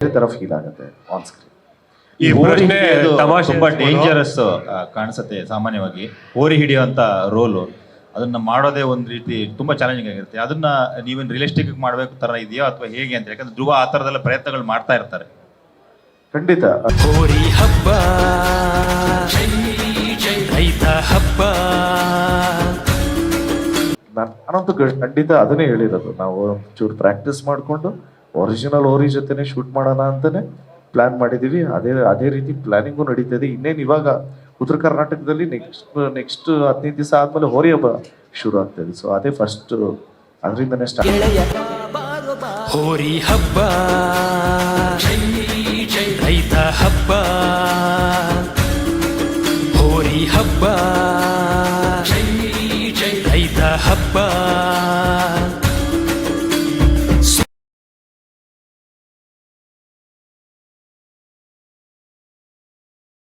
ಬೇರೆ ತರ ಫೀಲ್ ಆಗುತ್ತೆ ಆನ್ ಸ್ಕ್ರೀನ್ ಈ ಪ್ರಶ್ನೆ ತಮಾಷೆ ತುಂಬಾ ಡೇಂಜರಸ್ ಕಾಣಿಸುತ್ತೆ ಸಾಮಾನ್ಯವಾಗಿ. ಓರಿ ಹಿಡಿಯುವಂತ ರೋಲು ಅದನ್ನ ಮಾಡೋದೇ ಒಂದ್ ರೀತಿ ತುಂಬಾ ಚಾಲೆಂಜಿಂಗ್ ಆಗಿರುತ್ತೆ. ಅದನ್ನ ನೀವೇನ್ ರಿಯಲಿಸ್ಟಿಕ್ ಮಾಡ್ಬೇಕು ತರ ಇದೆಯೋ ಅಥವಾ ಹೇಗೆ ಅಂತ? ಯಾಕಂದ್ರೆ ಧ್ರುವ ಆ ತರದೆಲ್ಲ ಪ್ರಯತ್ನಗಳು ಮಾಡ್ತಾ ಇರ್ತಾರೆ. ಖಂಡಿತ. ಹೋರಿ ಹಬ್ಬ ರೈತ ಹಬ್ಬ. ನಾನ್- ನಾನಂತೂ ಖಂಡಿತ ಅದನ್ನೇ ಹೇಳಿರೋದು. ನಾವು ಚೂರು ಪ್ರಾಕ್ಟೀಸ್ ಮಾಡಿಕೊಂಡು ಒರಿಜಿನಲ್ ಓರಿ ಜೊತೆನೆ ಶೂಟ್ ಮಾಡೋಣ ಅಂತಾನೆ ಪ್ಲ್ಯಾನ್ ಮಾಡಿದ್ದೀವಿ ಅದೇ ಅದೇ ರೀತಿ ಪ್ಲ್ಯಾನಿಂಗು ನಡೀತದೆ ಇನ್ನೇನು ಇವಾಗ ಉತ್ತರ ಕರ್ನಾಟಕದಲ್ಲಿ ನೆಕ್ಸ್ಟ್ ನೆಕ್ಸ್ಟ್ ಹದಿನೈದು ದಿವಸ ಆದ್ಮೇಲೆ ಹೋರಿ ಹಬ್ಬ ಶುರು ಆಗ್ತದೆ ಸೊ ಅದೇ ಫಸ್ಟ್ ಅದರಿಂದನೇ ಸ್ಟಾರ್ಟ್ ಹೋರಿ ಹಬ್ಬ ರೈತ ಹಬ್ಬ. ಹೋರಿ ಹಬ್ಬ ರೈತ ಹಬ್ಬ.